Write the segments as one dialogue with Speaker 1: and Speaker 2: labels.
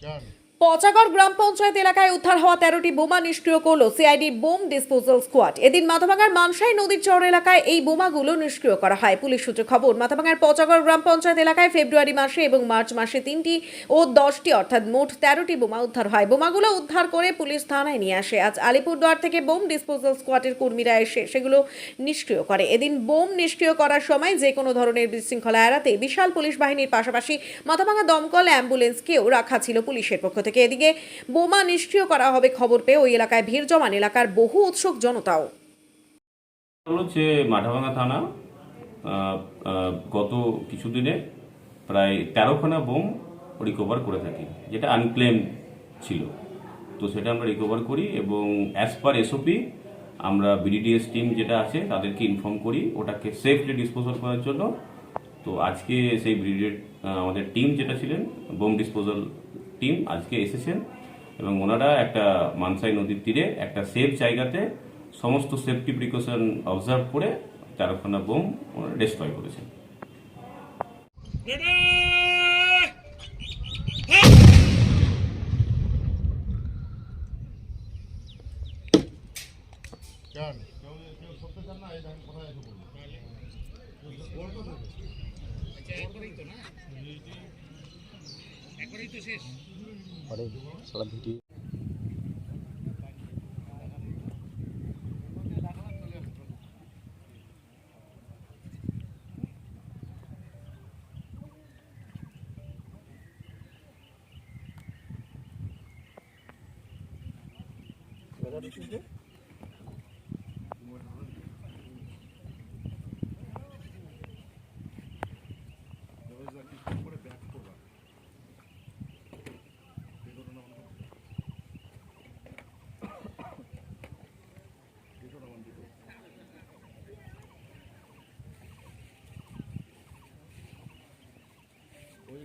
Speaker 1: Done. Pachagarh গ্রাম পঞ্চায়েত এলাকায় উদ্ধার হওয়া তেরোটি বোমা নিষ্ক্রিয় করল সিআইডি বোম ডিসপোজাল স্কোয়াড। এদিন মাথাভাঙার মানসাই নদীর চর এলাকায় এই বোমাগুলো নিষ্ক্রিয় করা হয়। পুলিশ সূত্রে খবর, মাথাভাঙার পচাগড় গ্রাম পঞ্চায়েত এলাকায় ফেব্রুয়ারি মাসে এবং মার্চ মাসে তিনটি ও দশটি, অর্থাৎ মোট তেরোটি বোমা উদ্ধার হয়। বোমাগুলো উদ্ধার করে পুলিশ থানায় নিয়ে আসে। আজ আলিপুরদুয়ার থেকে বোম ডিসপোজাল স্কোয়াডের কর্মীরা এসে সেগুলো নিষ্ক্রিয় করে। এদিন বোম নিষ্ক্রিয় করার সময় যে কোনো ধরনের বিশৃঙ্খলা এড়াতে বিশাল পুলিশ বাহিনীর পাশাপাশি মাথাভাঙা দমকল, অ্যাম্বুলেন্সকেও রাখা ছিল পুলিশের পক্ষ থেকে এদিকে বোমা নিষ্ক্রিয় করা হবে খবর পেয়ে ওই এলাকায় ভিড় জমান এলাকার বহু উৎসুক জনতাও।
Speaker 2: হচ্ছে মাঠাভাঙা থানা। গত কিছুদিনে প্রায় তেরোখানা বোম রিকভার করে থাকি, যেটা আনক্লেম ছিল। তো সেটা আমরা রিকভার করি এবং অ্যাজ পার এসওপি আমরা বিডিডিএস টিম যেটা আছে তাদেরকে ইনফর্ম করি, ওটাকে সেফলি ডিসপোজাল করার জন্য। তো আজকে সেই বিডিডি আমাদের টিম যেটা ছিলেন, বোম ডিসপোজাল টিম আজকে এসেছেন এবং ওনারা একটা মানসাই নদীর তীরে একটা সেফ জায়গাতে সমস্ত সেফটি প্রিকশন অবজার্ভ করে তেরোখানা বোম ওনারা ডিস্ট্রয় করেছেন।
Speaker 3: পরে সারা ভিডিও Thank you.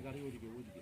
Speaker 3: 家里有的 ini 给